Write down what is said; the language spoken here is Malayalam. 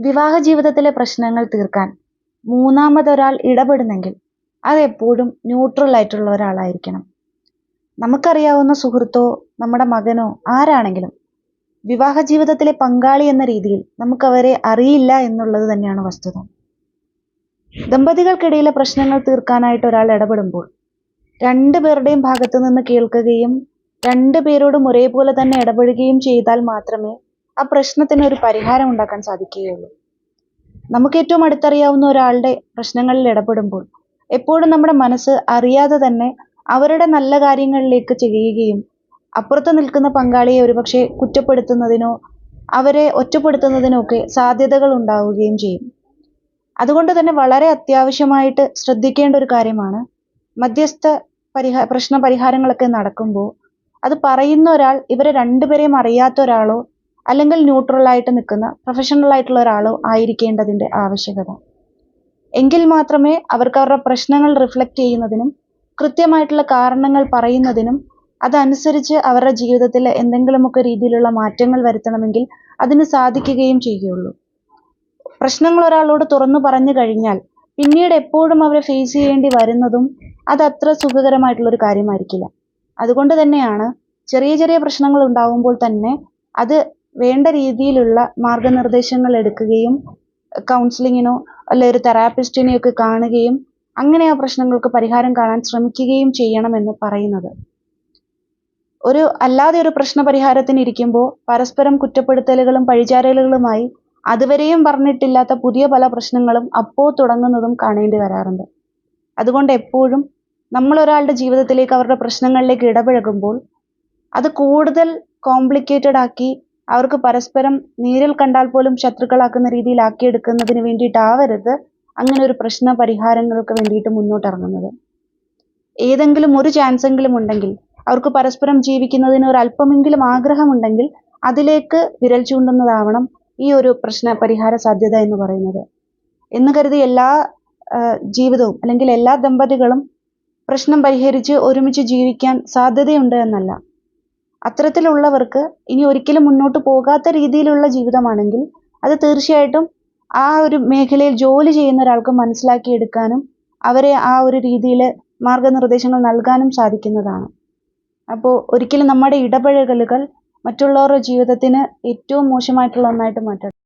വിവാഹ ജീവിതത്തിലെ പ്രശ്നങ്ങൾ തീർക്കാൻ മൂന്നാമതൊരാൾ ഇടപെടുന്നെങ്കിൽ അതെപ്പോഴും ന്യൂട്രൽ ആയിട്ടുള്ള ഒരാളായിരിക്കണം. നമുക്കറിയാവുന്ന സുഹൃത്തോ നമ്മുടെ മകനോ ആരാണെങ്കിലും വിവാഹ ജീവിതത്തിലെ പങ്കാളി എന്ന രീതിയിൽ നമുക്കവരെ അറിയില്ല എന്നുള്ളത് തന്നെയാണ് വസ്തുത. ദമ്പതികൾക്കിടയിലെ പ്രശ്നങ്ങൾ തീർക്കാനായിട്ട് ഒരാൾ ഇടപെടുമ്പോൾ രണ്ടു പേരുടെയും ഭാഗത്തു നിന്ന് കേൾക്കുകയും രണ്ടു പേരോടും ഒരേപോലെ തന്നെ ഇടപെടുകയും ചെയ്താൽ മാത്രമേ ആ പ്രശ്നത്തിന് ഒരു പരിഹാരം ഉണ്ടാക്കാൻ സാധിക്കുകയുള്ളൂ. നമുക്ക് ഏറ്റവും അടുത്തറിയാവുന്ന ഒരാളുടെ പ്രശ്നങ്ങളിൽ ഇടപെടുമ്പോൾ എപ്പോഴും നമ്മുടെ മനസ്സ് അറിയാതെ തന്നെ അവരുടെ നല്ല കാര്യങ്ങളിലേക്ക് ചെയ്യുകയും അപ്പുറത്ത് നിൽക്കുന്ന പങ്കാളിയെ ഒരുപക്ഷെ കുറ്റപ്പെടുത്തുന്നതിനോ അവരെ ഒറ്റപ്പെടുത്തുന്നതിനോ ഒക്കെ സാധ്യതകൾ ഉണ്ടാവുകയും ചെയ്യും. അതുകൊണ്ട് തന്നെ വളരെ അത്യാവശ്യമായിട്ട് ശ്രദ്ധിക്കേണ്ട ഒരു കാര്യമാണ് മധ്യസ്ഥ പരിഹാ പ്രശ്ന പരിഹാരങ്ങളൊക്കെ നടക്കുമ്പോൾ അത് പറയുന്ന ഒരാൾ ഇവരെ രണ്ടുപേരെയും അറിയാത്ത ഒരാളോ അല്ലെങ്കിൽ ന്യൂട്രൽ ആയിട്ട് നിൽക്കുന്ന പ്രൊഫഷണൽ ആയിട്ടുള്ള ഒരാളോ ആയിരിക്കേണ്ടതിന്റെ ആവശ്യകത. എങ്കിൽ മാത്രമേ അവർക്ക് അവരുടെ പ്രശ്നങ്ങൾ റിഫ്ലക്റ്റ് ചെയ്യുന്നതിനും കൃത്യമായിട്ടുള്ള കാരണങ്ങൾ പറയുന്നതിനും അതനുസരിച്ച് അവരുടെ ജീവിതത്തിൽ എന്തെങ്കിലുമൊക്കെ രീതിയിലുള്ള മാറ്റങ്ങൾ വരുത്തണമെങ്കിൽ അതിന് സാധിക്കുകയും ചെയ്യുകയുള്ളൂ. പ്രശ്നങ്ങൾ ഒരാളോട് തുറന്നു പറഞ്ഞു കഴിഞ്ഞാൽ പിന്നീട് എപ്പോഴും അവരെ ഫേസ് ചെയ്യേണ്ടി വരുന്നതും അത് അത്ര സുഖകരമായിട്ടുള്ള ഒരു കാര്യമായിരിക്കില്ല. അതുകൊണ്ട് തന്നെയാണ് ചെറിയ ചെറിയ പ്രശ്നങ്ങൾ ഉണ്ടാവുമ്പോൾ തന്നെ അത് വേണ്ട രീതിയിലുള്ള മാർഗനിർദ്ദേശങ്ങൾ എടുക്കുകയും കൗൺസിലിങ്ങിനോ അല്ലെ ഒരു തെറാപ്പിസ്റ്റിനെയൊക്കെ കാണുകയും അങ്ങനെ ആ പ്രശ്നങ്ങൾക്ക് പരിഹാരം കാണാൻ ശ്രമിക്കുകയും ചെയ്യണമെന്ന് പറയുന്നത്. ഒരു അല്ലാതെ ഒരു പ്രശ്ന പരിഹാരത്തിന് ഇരിക്കുമ്പോൾ പരസ്പരം കുറ്റപ്പെടുത്തലുകളും പഴിചാരലുകളുമായി അതുവരെയും പറഞ്ഞിട്ടില്ലാത്ത പുതിയ പല പ്രശ്നങ്ങളും അപ്പോൾ തുടങ്ങുന്നതും കാണേണ്ടി വരാറുണ്ട്. അതുകൊണ്ട് എപ്പോഴും നമ്മൾ ഒരാളുടെ ജീവിതത്തിലേക്ക് അവരുടെ പ്രശ്നങ്ങളിലേക്ക് ഇടപഴകുമ്പോൾ അത് കൂടുതൽ കോംപ്ലിക്കേറ്റഡ് ആക്കി അവർക്ക് പരസ്പരം നേരിൽ കണ്ടാൽ പോലും ശത്രുക്കളാക്കുന്ന രീതിയിൽ ആക്കിയെടുക്കുന്നതിന് വേണ്ടിയിട്ടാവരുത്. അങ്ങനെ ഒരു പ്രശ്ന പരിഹാരങ്ങൾക്ക് വേണ്ടിയിട്ട് മുന്നോട്ടിറങ്ങുന്നത്. ഏതെങ്കിലും ഒരു ചാൻസ് എങ്കിലും ഉണ്ടെങ്കിൽ അവർക്ക് പരസ്പരം ജീവിക്കുന്നതിന് ഒരു അല്പമെങ്കിലും ആഗ്രഹമുണ്ടെങ്കിൽ അതിലേക്ക് വിരൽ ചൂണ്ടുന്നതാവണം ഈ ഒരു പ്രശ്ന പരിഹാര സാധ്യത എന്ന് പറയുന്നത്. എന്ന് കരുതി എല്ലാ ജീവിതവും അല്ലെങ്കിൽ എല്ലാ ദമ്പതികളും പ്രശ്നം പരിഹരിച്ച് ഒരുമിച്ച് ജീവിക്കാൻ സാധ്യതയുണ്ട് എന്നല്ല. അത്തരത്തിലുള്ളവർക്ക് ഇനി ഒരിക്കലും മുന്നോട്ട് പോകാത്ത രീതിയിലുള്ള ജീവിതമാണെങ്കിൽ അത് തീർച്ചയായിട്ടും ആ ഒരു മേഖലയിൽ ജോലി ചെയ്യുന്ന ഒരാൾക്ക് മനസ്സിലാക്കിയെടുക്കാനും അവരെ ആ ഒരു രീതിയിൽ മാർഗനിർദ്ദേശങ്ങൾ നൽകാനും സാധിക്കുന്നതാണ്. അപ്പോൾ ഒരിക്കലും നമ്മുടെ ഇടപഴകലുകൾ മറ്റുള്ളവരുടെ ജീവിതത്തിന് ഏറ്റവും മോശമായിട്ടുള്ള ഒന്നായിട്ട് മാറ്റരുത്